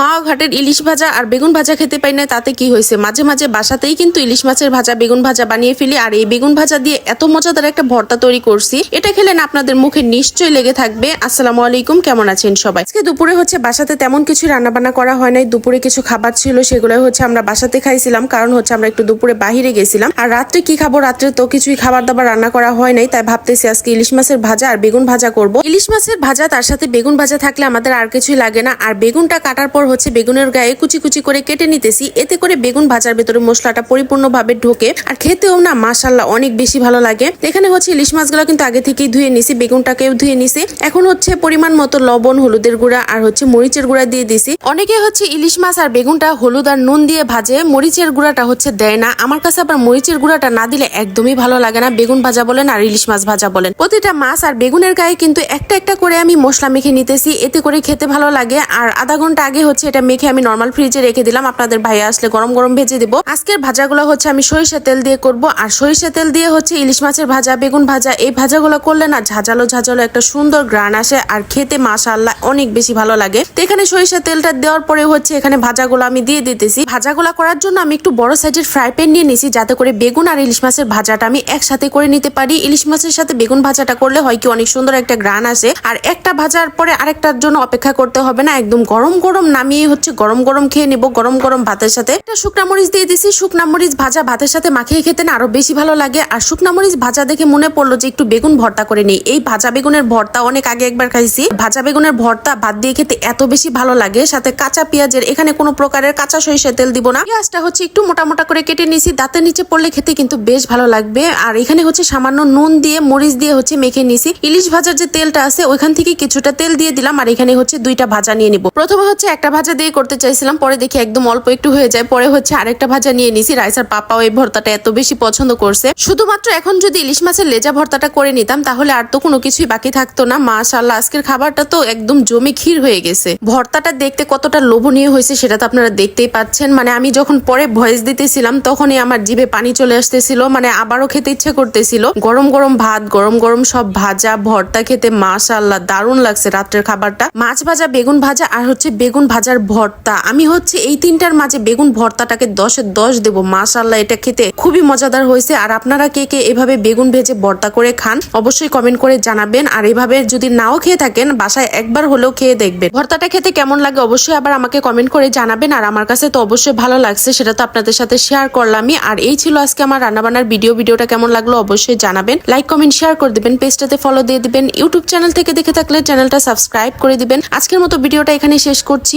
মা ঘাটের ইলিশ ভাজা আর বেগুন ভাজা খেতে পাই না, তাতে কি হয়েছে? মাঝে মাঝে বাসাতেই কিন্তু ইলিশ মাছের ভাজা, বেগুন ভাজা বানিয়ে ফেলি, আর এই বেগুন ভাজা দিয়ে এত মজাদার একটা ভর্তা তৈরি করছি। এটা খেলে না আপনাদের মুখে নিশ্চয়ই লেগে থাকবে। আসসালামু আলাইকুম, কেমন আছেন সবাই? আজকে দুপুরে হচ্ছে বাসাতে তেমন কিছু রান্না বান্না করা হয় নাই। দুপুরে কিছু খাবার ছিল, সেগুলো হচ্ছে আমরা বাসাতে খাইছিলাম, কারণ হচ্ছে আমরা একটু দুপুরে বাহিরে গেছিলাম। আর রাত্রে কি খাব? রাত্রে তো কিছুই খাবার দাবার রান্না করা হয় নাই, তাই ভাবতেছি আজকে ইলিশ মাছের ভাজা আর বেগুন ভাজা করব। ইলিশ মাছের ভাজা, তার সাথে বেগুন ভাজা থাকলে আমাদের আর কিছুই লাগে না। আর বেগুনটা কাটার পর হচ্ছে বেগুনের গায়ে কুচি কুচি করে কেটে নিতেছি। এতে করে বেগুন ভাজার ভেতরে মশলাটা পরিপূর্ণভাবে ঢোকে। আর খেতেও না মাসাল্লাহ অনেক বেশি ভালো লাগে। এখানে হচ্ছে ইলিশ মাছগুলো কিন্তু আগে থেকেই ধুয়ে নিছি, বেগুনটাকেও ধুয়ে নিছি। এখন হচ্ছে পরিমাণ মতো লবণ, হলুদের গুঁড়া আর হচ্ছে মরিচের গুঁড়া দিয়ে দিছি। অনেকে হচ্ছে ইলিশ মাছ আর বেগুনটা হলুদ আর নুন দিয়ে ভাজে, মরিচের গুঁড়াটা হচ্ছে দেয় না। আমার কাছে আবার মরিচের গুঁড়াটা না দিলে একদমই ভালো লাগে না, বেগুন ভাজা বলেন আর ইলিশ মাছ ভাজা বলেন। প্রতিটা মাছ আর বেগুনের গায়ে কিন্তু একটা একটা করে আমি মশলা মেখে নিতেছি, এতে করে খেতে ভালো লাগে। আর আধা ঘণ্টা আগে হচ্ছে এটা মেখে আমি নর্মাল ফ্রিজে রেখে দিলাম। আপনাদের ভাইয়া আসলে গরম গরম ভেজে দিব। আজকের ভাজাগুলো হচ্ছে আমি সরিষা তেল দিয়ে করব। আর সরিষা তেল দিয়ে হচ্ছে ইলিশ মাছের ভাজা, বেগুন ভাজা, এই ভাজাগুলো করলে না ঝাঁঝালো ঝাঁঝালো একটা সুন্দর গ্রান আসে আর খেতে মাশাআল্লাহ অনেক বেশি ভালো লাগে। তো এখানে সরিষা তেলটা দেওয়ার পরে হচ্ছে এখানে ভাজাগুলো আমি দিয়ে দিতেছি। ভাজাগুলো করার জন্য আমি একটু বড় সাইজের ফ্রাই প্যান নিয়ে নিছি যাতে করে বেগুন আর ইলিশ মাছের ভাজাটা আমি একসাথে করে নিতে পারি। ইলিশ মাছের সাথে বেগুন ভাজাটা করলে হয় কি অনেক সুন্দর একটা গ্রান আসে। আর একটা ভাজার পরে আরেকটার জন্য অপেক্ষা করতে হবে না, একদম গরম গরম নামিয়ে হচ্ছে গরম গরম খেয়ে নেব, গরম গরম ভাতের সাথে। একটা শুকনা মরিচ দিয়ে দিছি, শুকনা মরিচ ভাজা ভাতের সাথে মাখিয়ে খেতে না আরও বেশি ভালো লাগে। আর শুকনা মরিচ ভাজা দেখে মনে পড়ল যে একটু বেগুন ভর্তা করে নেই। এই ভাজা বেগুনের ভর্তা অনেক আগে একবার খাইছি। ভাজা বেগুনের ভর্তা ভাত দিয়ে খেতে এত বেশি ভালো লাগে। সাথে কাঁচা পেঁয়াজের, এখানে কোনো প্রকারের কাঁচা সরিষা তেল দিব না। পেঁয়াজটা হচ্ছে একটু মোটা মোটা করে কেটে নিছি। দাঁতের নিচে পড়লে খেতে কিন্তু বেশ ভালো লাগবে। আর এখানে হচ্ছে সামান্য নুন দিয়ে, মরিচ দিয়ে হচ্ছে মেখে নিছি। ইলিশ ভাজার যে তেলটা আছে, ওইখান থেকে কিছুটা তেল দিয়ে দিলাম। আর এখানে হচ্ছে দুইটা ভাজা নিয়ে নিব। প্রথমে হচ্ছে একটা ভাজা দিয়ে করতে চাইছিলাম, পরে দেখি একদম অল্প একটু হয়ে যায়, পরে হচ্ছে আরেকটা ভাজা নিয়ে নিছি। রাইসার পাপাও এই ভর্তাটা এত বেশি পছন্দ করছে। শুধুমাত্র এখন যদি ইলিশ মাছের লেজা ভর্তাটা করে নিতাম, তাহলে আর তো কোনো কিছুই বাকি থাকতো না। মাশাল্লাহ আজকের খাবারটা তো একদম জমি ক্ষীর হয়ে গেছে। ভর্তাটা দেখতে কতটা লোভনীয় হয়েছে সেটা তো আপনারা দেখতেই পাচ্ছেন। মানে আমি যখন পরে ভয়েস দিতেছিলাম, তখনই আমার জিভে পানি চলে আসতেছিল মানে আবারও খেতে ইচ্ছে করতেছিল। গরম গরম ভাত, গরম গরম সব ভাজা, ভর্তা খেতে মাশাল্লাহ দারুণ লাগছে রাত্রের খাবারটা। মাছ ভাজা, বেগুন ভাজা, আর হচ্ছে বেগুন ভাজার ভর্তা। আমি হচ্ছে এই তিনটার মাঝে বেগুন ভর্তাটাকে দশে দশ দেবো মাশাল্লাহ এটা খেতে খুবই মজাদার হয়েছে। আর আপনারা কে কে এভাবে বেগুন ভেজে ভর্তা করে খান, অবশ্যই কমেন্ট করে জানাবেন। আর এভাবে যদি নাও খেয়ে থাকেন, বাসায় একবার হলেও খেয়ে দেখবেন। ভর্তাটা খেতে কেমন লাগে অবশ্যই আবার আমাকে কমেন্ট করে জানাবেন। আর আমার কাছে তো অবশ্যই ভালো লাগছে, সেটা তো আপনাদের সাথে শেয়ার করলামই। আর এই ছিল আজকে আমার রান্নাবান্নার ভিডিও ভিডিওটা কেমন লাগল অবশ্যই জানাবেন। লাইক কমেন্ট শেয়ার করে দিবেন। পেজটাতে ফলো দিয়ে দিবেন। ইউটিউব চ্যানেল থেকে দেখে থাকলে চ্যানেলটা সাবস্ক্রাইব করে দিবেন। আজকের মতো ভিডিওটা এখানে শেষ করছি।